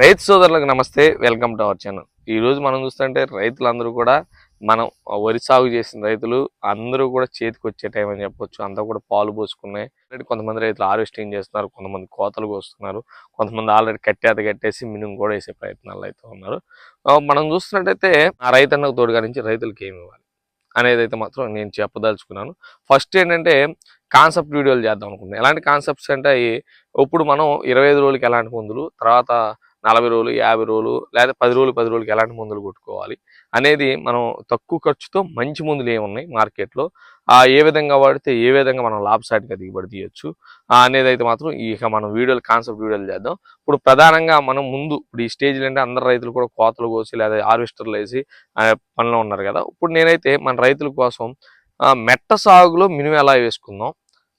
రైతు సోదరులకు నమస్తే వెల్కమ్ టు అవర్ ఛానల్. ఈరోజు మనం చూస్తుంటే రైతులందరూ కూడా మనం వరి సాగు చేసిన రైతులు అందరూ కూడా చేతికి వచ్చే టైం అని చెప్పొచ్చు. అంతా కూడా పాలు పోసుకున్నాయి ఆల్రెడీ కొంతమంది రైతులు హార్వెస్టింగ్ చేస్తున్నారు కొంతమంది కోతలు కోస్తున్నారు కొంతమంది ఆల్రెడీ కట్టేత కట్టేసి మినుము కూడా వేసే ప్రయత్నాలు అయితే ఉన్నారు. మనం చూస్తున్నట్టయితే ఆ రైతన్నకు తోడుగా నుంచి రైతులకి ఏమి ఇవ్వాలి అనేది అయితే మాత్రం నేను చెప్పదలుచుకున్నాను. ఫస్ట్ ఏంటంటే కాన్సెప్ట్ వీడియోలు చేద్దాం అనుకున్నాను ఎలాంటి కాన్సెప్ట్స్ అంటే ఇప్పుడు మనం ఇరవై ఐదు రోజులకి ఎలాంటి మందులు తర్వాత నలభై రోజులు యాభై రోజులు లేదా పది రోజులు పది రోజులకి ఎలాంటి మందులు కొట్టుకోవాలి అనేది మనం తక్కువ ఖర్చుతో మంచి మందులు ఏమున్నాయి మార్కెట్లో? ఆ ఏ విధంగా వాడితే ఏ విధంగా మనం లాభసాటిగా దిగుబడి తీయొచ్చు? అనేది అయితే మాత్రం ఇక మనం వీడియోలు కాన్సెప్ట్ వీడియోలు చేద్దాం. ఇప్పుడు ప్రధానంగా మనం ముందు ఇప్పుడు ఈ స్టేజ్లో అంటే అందరు రైతులు కూడా కోతలు కోసి లేదా హార్వెస్టర్లు వేసి పనిలో ఉన్నారు కదా. ఇప్పుడు నేనైతే మన రైతుల కోసం మెట్ట సాగులో మినుము ఎలా వేసుకుందాం?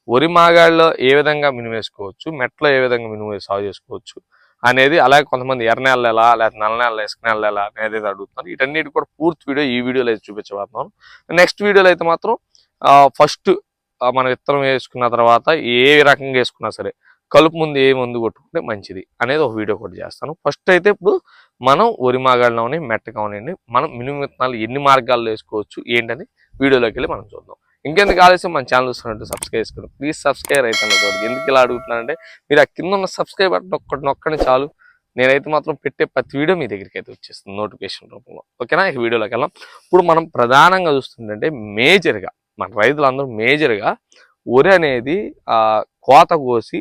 వరి మాగాళ్ళలో ఏ విధంగా మినుము వేసుకోవచ్చు? మెట్లో ఏ విధంగా మినుము వేసి సాగు చేసుకోవచ్చు? అనేది అలాగే కొంతమంది ఎర్ర నెలలు ఎలా లేకపోతే నల్ల నెలలు ఇసుక నెలలు ఎలా అనేది అడుగుతున్నారు. వీటన్నిటి కూడా పూర్తి వీడియో ఈ వీడియోలో అయితే చూపించబోతున్నాను నెక్స్ట్ వీడియోలో అయితే మాత్రం ఫస్ట్ మనం విత్తనం వేసుకున్న తర్వాత ఏ రకంగా వేసుకున్నా సరే కలుపు ముందు ఏ మందు కొట్టుకుంటే మంచిది అనేది ఒక వీడియో కూడా చేస్తాను. ఫస్ట్ అయితే ఇప్పుడు మనం వరి మాగాళ్ళలోని మెట్ట కావనండి మనం మినుము విత్తనాలు ఎన్ని మార్గాల్లో వేసుకోవచ్చు ఏంటని వీడియోలోకి వెళ్ళి మనం చూద్దాం. ఇంకెందుకు ఆలస్యం? మన ఛానల్ చూస్తున్నట్టు సబ్స్క్రైబ్ చేసుకోండి. ప్లీజ్ సబ్స్క్రైబ్ అయితే ఎందుకు ఇలా అడుగుతున్నానంటే మీరు ఆ కింద ఉన్న సబ్స్క్రైబ్ బటన్ ఒక్కటి నొక్కని చాలు. నేనైతే మాత్రం పెట్టే ప్రతి వీడియో మీ దగ్గరికి అయితే వచ్చేస్తుంది నోటిఫికేషన్ రూపంలో. ఓకేనా? ఈ వీడియోలోకి వెళ్ళాం ఇప్పుడు మనం ప్రధానంగా చూస్తుంటే మేజర్గా మన రైతులందరూ మేజర్గా వరి అనేది కోత కోసి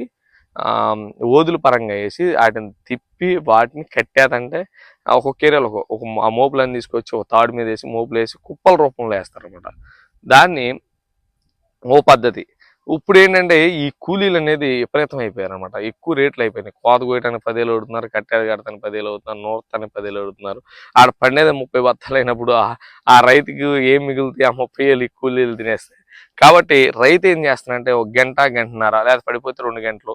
ఓదుల పరంగా వేసి వాటిని తిప్పి వాటిని కట్టేదంటే ఒక్కొక్క ఏరియాలో ఒక ఆ మోపులను తీసుకొచ్చి ఒక తాడు మీద వేసి మోపులు వేసి కుప్పల రూపంలో వేస్తారు అనమాట దాన్ని ఓ పద్ధతి. ఇప్పుడు ఏంటంటే ఈ కూలీలు అనేది విపరీతం అయిపోయారు అనమాట ఎక్కువ రేట్లు అయిపోయినాయి. కోత కోయటానికి పదేలు అడుగుతున్నారు కట్టేది కడతానికి పదేలు అవుతున్నారు నూరతానికి పదేలు అడుగుతున్నారు ఆడ పండేది ముప్పై బత్తాలు అయినప్పుడు ఆ- రైతుకు రైతుకి ఏం మిగులుతాయి? ఆ ముప్పై ఏళ్ళు ఈ కూలీలు తినేస్తాయి కాబట్టి రైతు ఏం చేస్తున్నారంటే ఒక గంట గంటన్నర లేదా పడిపోతే రెండు గంటలు.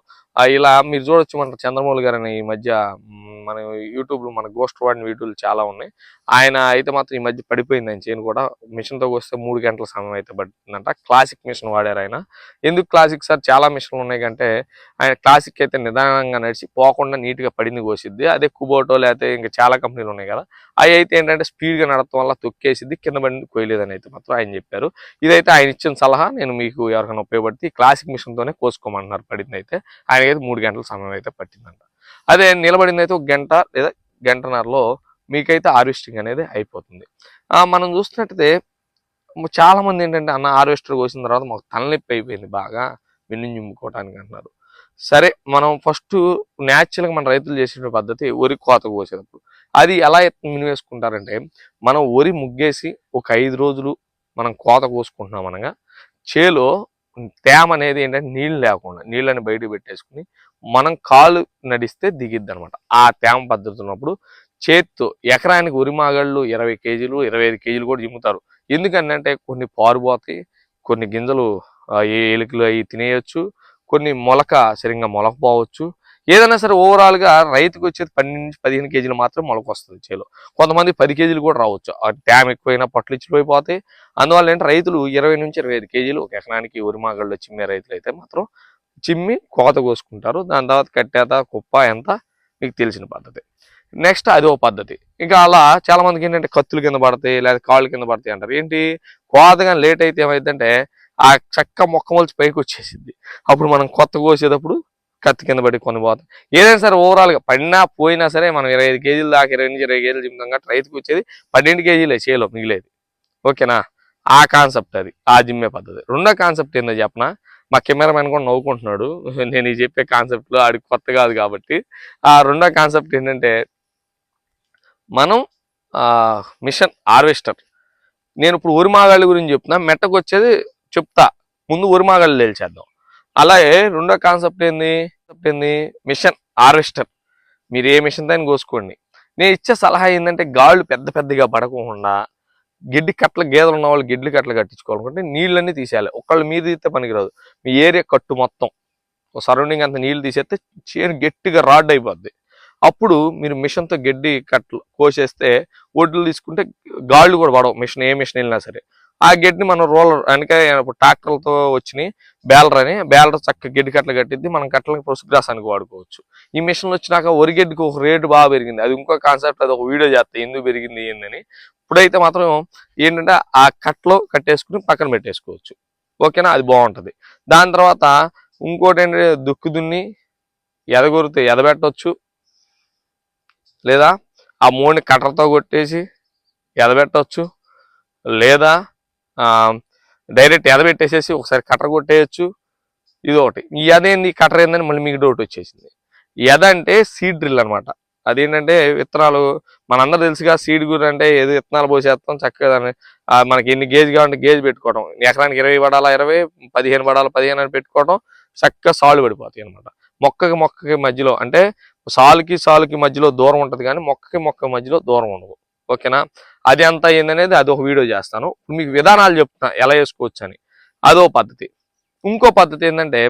ఇలా మీరు చూడొచ్చు మన చంద్రమౌళి గారు ఈ మధ్య మన యూట్యూబ్లో మన గోస్ట్ వాడిన వీడియోలు చాలా ఉన్నాయి. ఆయన అయితే మాత్రం ఈ మధ్య పడిపోయింది ఆయన చేయను కూడా. మిషన్తో వస్తే మూడు గంటల సమయం అయితే పడుతుందంట క్లాసిక్ మిషన్ వాడారు ఆయన. ఎందుకు క్లాసిక్ సార్? చాలా మిషన్లు ఉన్నాయి కంటే ఆయన క్లాసిక్ అయితే నిదానంగా నడిచి పోకుండా నీట్గా పడింది కోసిద్ది. అదే కుబోటో లేకపోతే ఇంకా చాలా కంపెనీలు ఉన్నాయి కదా. అవి అయితే ఏంటంటే స్పీడ్గా నడపడం వల్ల తొక్కేసిద్ది కింద పడింది కోయలేదని అయితే మాత్రం ఆయన చెప్పారు. ఇదైతే ఆయన ఇచ్చిన సలహా నేను మీకు ఎవరికైనా ఉపయోగపడితే క్లాసిక్ మిషన్తోనే కోసుకోమంటున్నారు పడింది అయితే. ఆయనకైతే మూడు గంటల సమయం అయితే పట్టిందంట. అదే నిలబడింది అయితే ఒక గంట లేదా గంటన్నరలో మీకైతే హార్వెస్టింగ్ అనేది అయిపోతుంది. మనం చూసినట్టయితే చాలామంది చాలా మంది ఏంటంటే అన్న హార్వెస్టర్ కోసిన తర్వాత మాకు తలనొప్పి అయిపోయింది బాగా విన్ను చింపుకోవడానికి అంటున్నారు సరే మనం ఫస్ట్ న్యాచురల్గా మన రైతులు చేసే పద్ధతి వరి కోత కోసేటప్పుడు. అది ఎలా మినివేసుకుంటారంటే మనం వరి ముగ్గేసి ఒక ఐదు రోజులు మనం కోత కోసుకుంటున్నాం అనగా చేలో తేమ అనేది ఏంటంటే నీళ్ళు లేకుండా నీళ్ళని బయటకు పెట్టేసుకుని మనం కాలు నడిస్తే దిగిద్ది అనమాట ఆ తేమ పద్ధతి ఉన్నప్పుడు చేత్తో ఎకరానికి ఉరిమాగళ్ళు ఇరవై కేజీలు ఇరవై ఐదు కేజీలు కూడా జిమ్ముతారు ఎందుకంటే కొన్ని పారుపోతాయి కొన్ని గింజలు ఏ ఎలుకలు అవి తినేయచ్చు కొన్ని మొలక సరిగ్గా మొలకపోవచ్చు ఏదైనా సరే ఓవరాల్గా రైతుకు వచ్చేది పన్నెండు నుంచి పదిహేను కేజీలు మాత్రం మొలక వస్తుంది చేలో. కొంతమంది పది కేజీలు కూడా రావచ్చు. డ్యామ్ ఎక్కువైనా పొట్లు ఇచ్చిపోయిపోతాయి. అందువల్ల ఏంటంటే రైతులు ఇరవై నుంచి ఇరవై ఐదు కేజీలు ఒక ఎకరానికి ఉరిమాగళ్ళు చిమ్మే రైతులు అయితే మాత్రం చిమ్మి కోత కోసుకుంటారు. దాని తర్వాత కట్టేత కుప్ప ఎంత మీకు తెలిసిన పద్ధతి. నెక్స్ట్ అది ఒక పద్ధతి. ఇంకా అలా చాలా మందికి ఏంటంటే కత్తులు కింద పడతాయి లేదా కాళ్ళు కింద పడతాయి అంటారు. ఏంటి? కోతగా లేట్ అయితే ఏమైందంటే ఆ చక్క మొక్క మొలిచి పైకి వచ్చేసింది అప్పుడు మనం కొత్త కోసేటప్పుడు కత్తి కింద పడి కొనిపోతాం. ఏదైనా సరే ఓవరాల్గా పడినా పోయినా సరే మనం ఇరవై ఐదు కేజీలు దాకా ఇరవై నుంచి ఇరవై కేజీలు చెప్తాం కాబట్టి రైతుకు వచ్చేది పన్నెండు కేజీలే చేలో మిగిలేది. ఓకేనా? ఆ కాన్సెప్ట్ అది ఆ జిమ్మే పద్ధతి. రెండో కాన్సెప్ట్ ఏందో చెప్పనా? మా కెమెరామెన్ కూడా నవ్వుకుంటున్నాడు. నేను ఈ చెప్పే కాన్సెప్ట్లో ఆడికి కొత్త కాదు కాబట్టి. ఆ రెండో కాన్సెప్ట్ ఏంటంటే మనం మిషన్ హార్వెస్టర్. నేను ఇప్పుడు ఉరిమాగాళ్ళ గురించి చెప్తున్నా మెట్టకు వచ్చేది చెప్తా. ముందు ఉరిమాగాళ్ళు తెలిచేద్దాం. అలాగే రెండో కాన్సెప్ట్ ఏంది? ఏంది? మిషన్ హార్వెస్టర్ మీరు ఏ మిషన్ దాన్ని కోసుకోండి. నేను ఇచ్చే సలహా ఏంటంటే గాళ్ళు పెద్ద పెద్దగా పడకుండా గిడ్డి కట్టల గేదెలు ఉన్న వాళ్ళు గిడ్డి కట్టలు కట్టించుకోవాలనుకుంటే నీళ్ళన్నీ తీసేయాలి. ఒకళ్ళు మీద తీస్తే పనికిరాదు. మీ ఏరియా కట్టు మొత్తం. సరౌండింగ్ అంత నీళ్ళు తీసేస్తే చేను గట్టిగా రాడ్ అయిపోద్ది. అప్పుడు మీరు మిషన్తో గడ్డి కట్టలు కోసేస్తే ఒడ్లు తీసుకుంటే గాళ్ళు కూడా పడవు. మిషన్ ఏ మిషన్ వెళ్ళినా సరే. ఆ గడ్డిని మనం రోలర్ అంటే ట్రాక్టర్లతో వచ్చినాయి బేలర్ అని. బేలర్ చక్క గడ్డి కట్టలు కట్టిద్ది. మనం కట్టలకి పశుగ్రాసానికి వాడుకోవచ్చు. ఈ మిషన్ వచ్చినాక వరి గడ్డికి ఒక రేటు బాగా పెరిగింది. అది ఇంకో కాన్సెప్ట్ అది ఒక వీడియో చేస్తాయి ఎందుకు పెరిగింది ఏందని. ఇప్పుడైతే మాత్రం ఏంటంటే ఆ కట్టలో కట్టేసుకుని పక్కన పెట్టేసుకోవచ్చు. ఓకేనా? అది బాగుంటుంది. దాని తర్వాత ఇంకోటి ఏంటంటే దుక్కు దున్ని ఎదగొరితే ఎదబెట్టవచ్చు లేదా ఆ మూడిని కట్టర్తో కొట్టేసి ఎదబెట్టవచ్చు లేదా డైరెక్ట్ ఎదబెట్టేసేసి ఒకసారి కట్టర్ కొట్టేయచ్చు. ఇది ఒకటి. ఈ ఎద ఏంది? కట్టర్ ఏందని మళ్ళీ మీకు డౌట్ వచ్చేసింది. ఎద అంటే సీడ్ డ్రిల్ అనమాట అదేంటంటే విత్తనాలు మనందరూ తెలుసుగా సీడ్ గురి అంటే ఏదో విత్తనాలు పోసేస్తాం చక్కగా దాన్ని, మనకి ఎన్ని గేజ్ కావాలంటే గేజ్ పెట్టుకోవడం. ఎకరానికి ఇరవై పడాలా ఇరవై పదిహేను పడాలా పదిహేను అని పెట్టుకోవడం చక్కగా సాలు పడిపోతాయి అనమాట మొక్కకి మొక్కకి మధ్యలో అంటే సాలుకి సాలుకి మధ్యలో దూరం ఉంటుంది కానీ మొక్కకి మొక్క మధ్యలో దూరం ఉండదు. ఓకేనా? అది ఎంత అయిందనేది అది ఒక వీడియో చేస్తాను. మీకు విధానాలు చెప్తున్నా ఎలా వేసుకోవచ్చు అని అదో పద్ధతి. ఇంకో పద్ధతి ఏంటంటే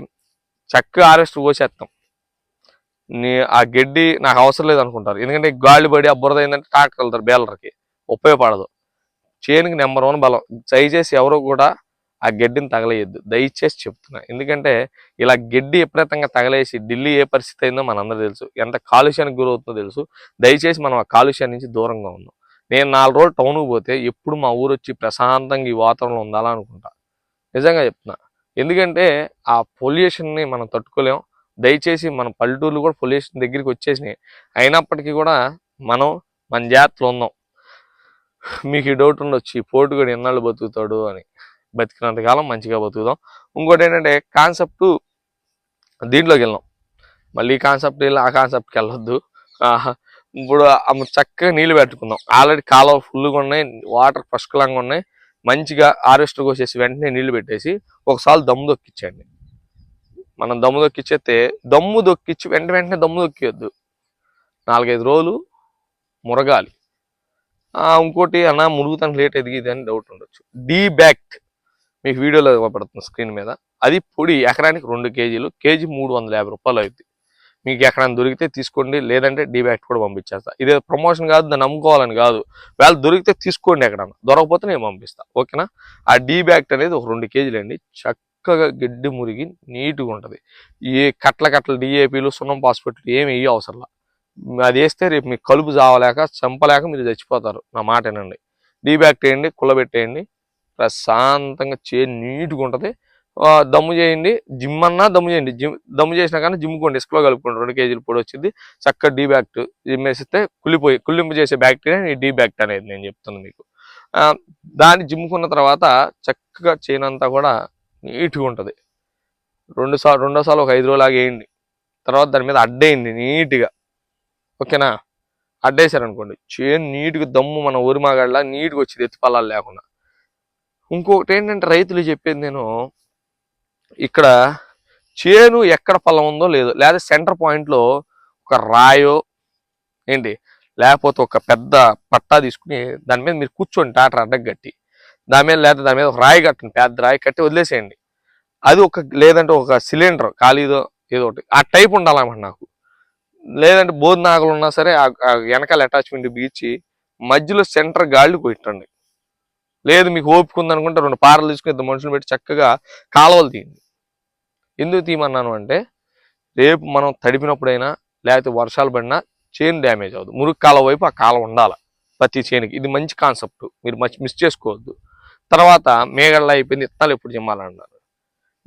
చక్కగా ఆరెస్ట్ పోసేస్తాం నీ ఆ గడ్డి నాకు అవసరం లేదు అనుకుంటారు ఎందుకంటే గాలి పడి ఆ బురద ఏంటంటే ట్రాక్టర్ వెళ్తారు బేలర్కి. ఉపయోగపడదు. చేనుకి నెంబర్ వన్ బలం. దయచేసి ఎవరు కూడా ఆ గడ్డిని తగలేయద్దు. దయచేసి చెప్తున్నా. ఎందుకంటే ఇలా గడ్డి విపరీతంగా తగలేసి ఢిల్లీ ఏ పరిస్థితి అయిందో మనందరూ తెలుసు. ఎంత కాలుష్యానికి గురవుతుందో తెలుసు. దయచేసి మనం ఆ కాలుష్యం నుంచి దూరంగా ఉందాం. నేను నాలుగు రోజులు టౌన్కి పోతే ఎప్పుడు మా ఊరు వచ్చి ప్రశాంతంగా ఈ వాతావరణం ఉండాలనుకుంటా. నిజంగా చెప్తున్నా. ఎందుకంటే ఆ పొల్యూషన్ని మనం తట్టుకోలేం. దయచేసి మన పల్లెటూర్లు కూడా పొల్యూషన్ దగ్గరికి వచ్చేసినాయి. అయినప్పటికీ కూడా మనం మన జాగ్రత్తలో ఉందాం మీకు ఈ డౌట్ ఉండొచ్చు ఈ పోటు కూడా ఎన్నాళ్ళు బతుకుతాడు అని. బతికినంత కాలం మంచిగా బతుకుదాం. ఇంకోటి ఏంటంటే కాన్సెప్ట్ దీంట్లోకి వెళ్ళాం. మళ్ళీ కాన్సెప్ట్ వెళ్ళి ఆ కాన్సెప్ట్కి వెళ్ళొద్దు. ఆహా, ఇప్పుడు చక్కగా నీళ్ళు పెట్టుకుందాం ఆల్రెడీ కాలువ ఫుల్గా ఉన్నాయి వాటర్ పుష్కలంగా ఉన్నాయి. మంచిగా హార్వెస్టర్ కోసేసి వెంటనే నీళ్ళు పెట్టేసి ఒకసారి దమ్ము దొక్కించండి మనం దమ్ము దొక్కిచ్చేస్తే దమ్ము దొక్కిచ్చి వెంట వెంటనే దమ్ము దొక్కియొద్దు నాలుగైదు రోజులు మురగాలి. ఇంకోటి అన్న మురుగుతానికి లేట్ ఎదిగిది అని డౌట్ ఉండొచ్చు. డీ బ్యాక్ట్ మీకు వీడియోలో ఇవ్వబడుతుంది స్క్రీన్ మీద. అది పొడి ఎకరానికి రెండు కేజీలు కేజీ మూడు వందల యాభై రూపాయలు అవుతుంది మీకు ఎక్కడైనా దొరికితే తీసుకోండి. లేదంటే డీబ్యాక్ కూడా పంపించేస్తా. ఇది ప్రమోషన్ కాదు దాన్ని నమ్ముకోవాలని కాదు. వేళ దొరికితే తీసుకోండి ఎక్కడన్నా దొరకపోతే నేను పంపిస్తా. ఓకేనా? ఆ డీబ్యాక్ట్ అనేది ఒక రెండు కేజీలు అండి. చక్కగా గడ్డి మురిగి నీట్గా ఉంటుంది. ఏ కట్ల కట్ల డిఏపీలు సున్నం పాస్పెట్లు ఏమి వేయ అవసరంలా అది వేస్తే రేపు మీకు కలుపు చావలేక చంపలేక మీరు చచ్చిపోతారు. నా మాట వినండి. వేయండి కుల్లబెట్టేయండి ప్రశాంతంగా చే నీట్గా ఉంటుంది. దమ్ము చేయండి. జిమ్ అన్నా దమ్ము చేయండి. జిమ్ దమ్ము చేసినా కానీ జిమ్ కొండి ఇసుకలో కలుపుకోండి రెండు కేజీలు పొడి వచ్చింది. చక్కగా డీ బ్యాక్ట్ జిమ్ వేసిస్తే కుళ్ళిపోయి కుళ్ళింపు చేసే బ్యాక్టీరియా ఈ డీ బ్యాక్ట్ అనేది నేను చెప్తాను మీకు. దాన్ని జిమ్ముకున్న తర్వాత చక్కగా చేయనంతా కూడా నీట్గా ఉంటుంది. రెండు సార్లు రెండోసార్లు ఒక ఐదు రోజులు వేయండి తర్వాత దాని మీద అడ్డేయండి నీట్గా. ఓకేనా? అడ్డేసారనుకోండి చేను నీట్గా దమ్ము మన ఊరిమాగడ్లా నీట్గా వచ్చింది ఎత్తు పల్లాలు లేకుండా. ఇంకొకటి ఏంటంటే రైతులు చెప్పేది నేను ఇక్కడ చేను ఎక్కడ పల్లం ఉందో లేదో. లేదా సెంటర్ పాయింట్లో ఒక రాయో ఏంటి? లేకపోతే ఒక పెద్ద పట్టా తీసుకుని దాని మీద మీరు కూర్చోండి టాటర్ అడ్డకు కట్టి. దాని మీద లేదా దాని మీద ఒక రాయి కట్టండి పెద్ద రాయి కట్టి వదిలేసేయండి. అది ఒక లేదంటే ఒక సిలిండర్ ఖాళీదో ఏదో ఒకటి. ఆ టైప్ ఉండాలన్నమాట నాకు. లేదంటే బోధనాగలు ఉన్నా సరే ఆ- వెనకాల అటాచ్మెంట్ బీచి మధ్యలో సెంటర్ గాళ్ళు కొట్టండి. లేదు మీకు ఓపిక ఉందనుకుంటే రెండు పారలు తీసుకుని ఇద్దరు మనుషులు పెట్టి చక్కగా కాలువలు తీయండి. ఎందుకు తీయమన్నాను అంటే రేపు మనం తడిపినప్పుడైనా లేకపోతే వర్షాలు పడినా చైన్ డ్యామేజ్ అవ్వదు. మురుగు కాలువ వైపు ఆ కాలం ఉండాలి ప్రతి చైన్కి. ఇది మంచి కాన్సెప్ట్. మీరు మంచి మిస్ చేసుకోవద్దు. తర్వాత మేగళ్ళ అయిపోయింది ఇత్తనాలు ఎప్పుడు జిమ్మాలన్నారు.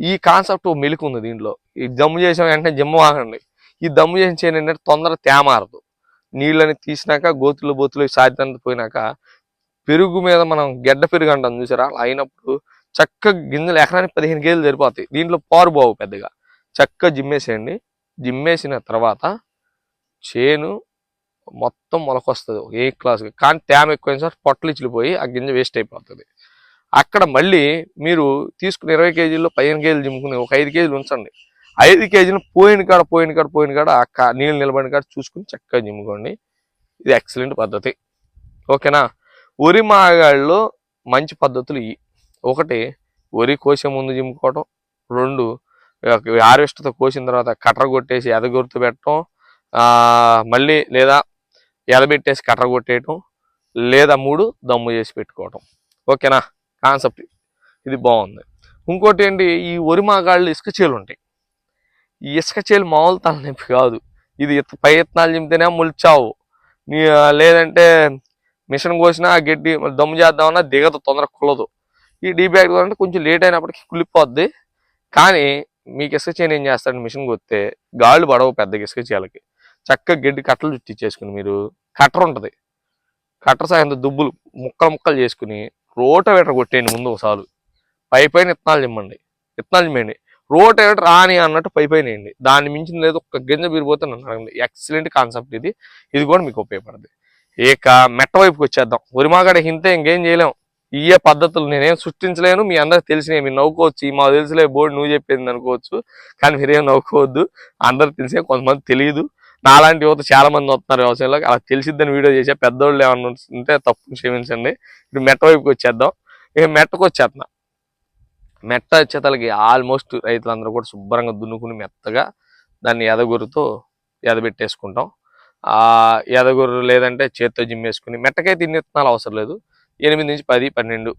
ఈ కాన్సెప్ట్ మెలకు ఉంది దీంట్లో. ఈ దమ్ము చేసిన వెంటనే జిమ్మ వాగండి ఈ దమ్ము చేసిన చైన్ ఏంటంటే తొందరగా తేమారదు. నీళ్ళని తీసినాక గోతులు బోతులు సాధ్యత పోయినాక పెరుగు మీద మనం గెడ్డ పెరుగు అంటాం చూసారా? అలా అయినప్పుడు చక్కగా గింజలు ఎకరానికి పదిహేను కేజీలు సరిపోతాయి. దీంట్లో పారు బావు పెద్దగా. చక్కగా జిమ్మేసేయండి. జిమ్మేసిన తర్వాత చేను మొత్తం మొలకొస్తుంది. ఏ క్లాస్. కానీ తేమ ఎక్కువైన సార్ పొట్టలు ఇచ్చిపోయి ఆ గింజ వేస్ట్ అయిపోతుంది. అక్కడ మళ్ళీ మీరు తీసుకుని ఇరవై కేజీల్లో పదిహేను కేజీలు జిమ్ముకుని ఒక ఐదు కేజీలు ఉంచండి. ఐదు కేజీలు పోయిన కాడ పోయిన కాడ పోయిన కాడ ఆ నీళ్ళు నిలబడిన కాడ చూసుకుని చక్కగా జిమ్ముకోండి. ఇది ఎక్సలెంట్ పద్ధతి. ఓకేనా? వరి మాగాళ్ళు మంచి పద్ధతులు ఇవి ఒకటి వరి కోసే ముందు జిమ్ముకోవటం. రెండు హార్వెస్ట్తో కోసిన తర్వాత కట్ర కొట్టేసి ఎదగొర్తు పెట్టడం మళ్ళీ లేదా ఎదబెట్టేసి కట్ర కొట్టేయటం. లేదా మూడు దమ్ము చేసి పెట్టుకోవటం. ఓకేనా? కాన్సెప్ట్ ఇది బాగుంది. ఇంకోటి ఏంటి? ఈ వరి మాగాళ్ళు ఇసుక చేలు ఉంటాయి. ఈ ఇసుక చేలు మామూలు తలనొప్పి కాదు. ఇది పై ఇత్తనాలు చింపితేనే ముల్చావు. నీ లేదంటే మిషన్ కోసినా ఆ గడ్డి దమ్ము చేద్దామన్నా దిగదు తొందరగా కుల్లదు ఈ డీ బ్యాగ్ అంటే కొంచెం లేట్ అయినప్పటికీ కుళ్ళిపోద్ది. కానీ మీకు ఇసుక చేయని ఏం చేస్తాడు? మిషన్ కొత్తే గాళ్ళు పడవు పెద్ద ఇసుక చేయాలకి చక్కగా గడ్డి కట్టలు చుట్టించేసుకుని మీరు కట్టర్ ఉంటుంది. కట్టర్ సాయంతో దుబ్బులు ముక్కలు ముక్కలు చేసుకుని రోటవేటర్ కొట్టేయండి ముందు ఒకసారి. పై పైన ఇత్తనాలు చిమ్మండి ఇత్తనాలు చిమ్మండి రోటవేటర్ రాని అన్నట్టు పై పైన వేయండి. దాన్ని మించిన లేదు ఒక్క గింజ బీరిపోతే నన్ను అడగండి. ఎక్సలెంట్ కాన్సెప్ట్ ఇది. ఇది కూడా మీకు ఉపయోగపడుతుంది ఇక మెట్ట వైపుకి వచ్చేద్దాం. ఉరిమాగడ హింతే ఇంకేం చేయలేం. ఇయే పద్ధతులు నేనేం సృష్టించలేను మీ అందరికి తెలిసినవి. మీరు నవ్వుకోవచ్చు. ఈ మాకు తెలిసిలే బోర్డు నువ్వు చెప్పింది అనుకోవచ్చు. కానీ మీరేం నవ్వుకోవద్దు. అందరికి తెలిసే కొంతమంది తెలియదు. నాలాంటి యువత చాలా మంది వస్తున్నారు వ్యవసాయంలో అలా తెలిసిద్దని వీడియో చేసే పెద్దోళ్ళు ఏమన్నా ఉంటే తప్పు క్షమించండి. ఇప్పుడు మెట్ట వైపుకి వచ్చేద్దాం. ఇక మెట్టకు వచ్చేస్తున్నా మెట్ట వచ్చేతలకి ఆల్మోస్ట్ రైతులందరూ కూడా శుభ్రంగా దున్నుకుని మెత్తగా దాన్ని ఎదగురుతో ఎదబెట్టేసుకుంటాం. ఆ ఎదగురు లేదంటే చేత్తో జిమ్మేసుకుని మెట్టకైతే ఇన్ని విత్తనాలు అవసరం లేదు. ఎనిమిది నుంచి పది పన్నెండు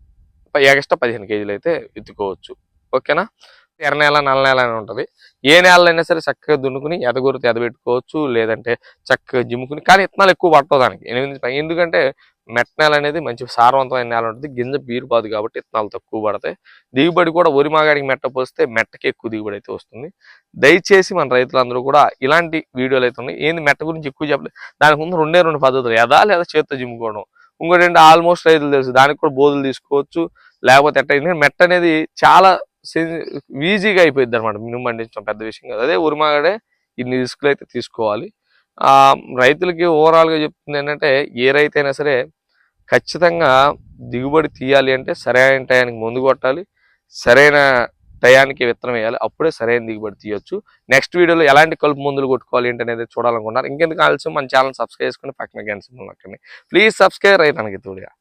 ఎగస్ట్రా పదిహేను కేజీలు అయితే ఎత్తుకోవచ్చు. ఓకేనా? ఎర్ర నేల నల్ల నేల అని ఉంటుంది. ఏ నేలైనా సరే చక్కగా దున్నుకుని ఎదగురుతో ఎదబెట్టుకోవచ్చు లేదంటే చక్కగా జిమ్ముకుని కానీ విత్తనాలు ఎక్కువ పడతావు దానికి. ఎనిమిది నుంచి ఎందుకంటే మెట్ట నేల అనేది మంచి సారవంతమైన నేల ఉంటుంది. గింజ బీరుపాదు కాబట్టి విత్తనాలు తక్కువ పడతాయి. దిగుబడి కూడా వరి మాగాడికి మెట్ట పోస్తే మెట్టకి ఎక్కువ దిగుబడి అయితే వస్తుంది. దయచేసి మన రైతులందరూ కూడా ఇలాంటి వీడియోలు అయితే ఉన్నాయి. ఏంది మెట్ట గురించి ఎక్కువ చెప్పలేదు. దానికి ముందు రెండే రెండు పద్ధతులు. ఎదా లేదా చేత్తో జిమ్ముకోవడం ఇంకోటి ఏంటి? ఆల్మోస్ట్ రైతులు తెలుసు. దానికి కూడా బోధులు తీసుకోవచ్చు. లేకపోతే ఎట్ట మెట్ట అనేది చాలా ఈజీగా అయిపోయింది అనమాట మినుము పండించడం పెద్ద విషయం కాదు. అదే ఉరిమాగడే ఇన్ని రిస్కులు అయితే తీసుకోవాలి. రైతులకి ఓవరాల్గా చెప్తుంది ఏంటంటే ఏ రైతు అయినా సరే ఖచ్చితంగా దిగుబడి తీయాలి అంటే సరైన టయానికి ముందు కొట్టాలి సరైన టయానికి విత్తనం వేయాలి అప్పుడే సరైన దిగుబడి తీయొచ్చు. నెక్స్ట్ వీడియోలో ఎలాంటి కలుపు మందులు కొట్టుకోవాలి ఏంటి అనేది చూడాలనుకున్నారు ఇంకెందుకు ఆలస్యం? మన ఛానల్ సబ్స్క్రైబ్ చేసుకుని పక్కన గంట నొక్కండి. ప్లీజ్ సబ్స్క్రైబ్ రైతానికి తోడుగా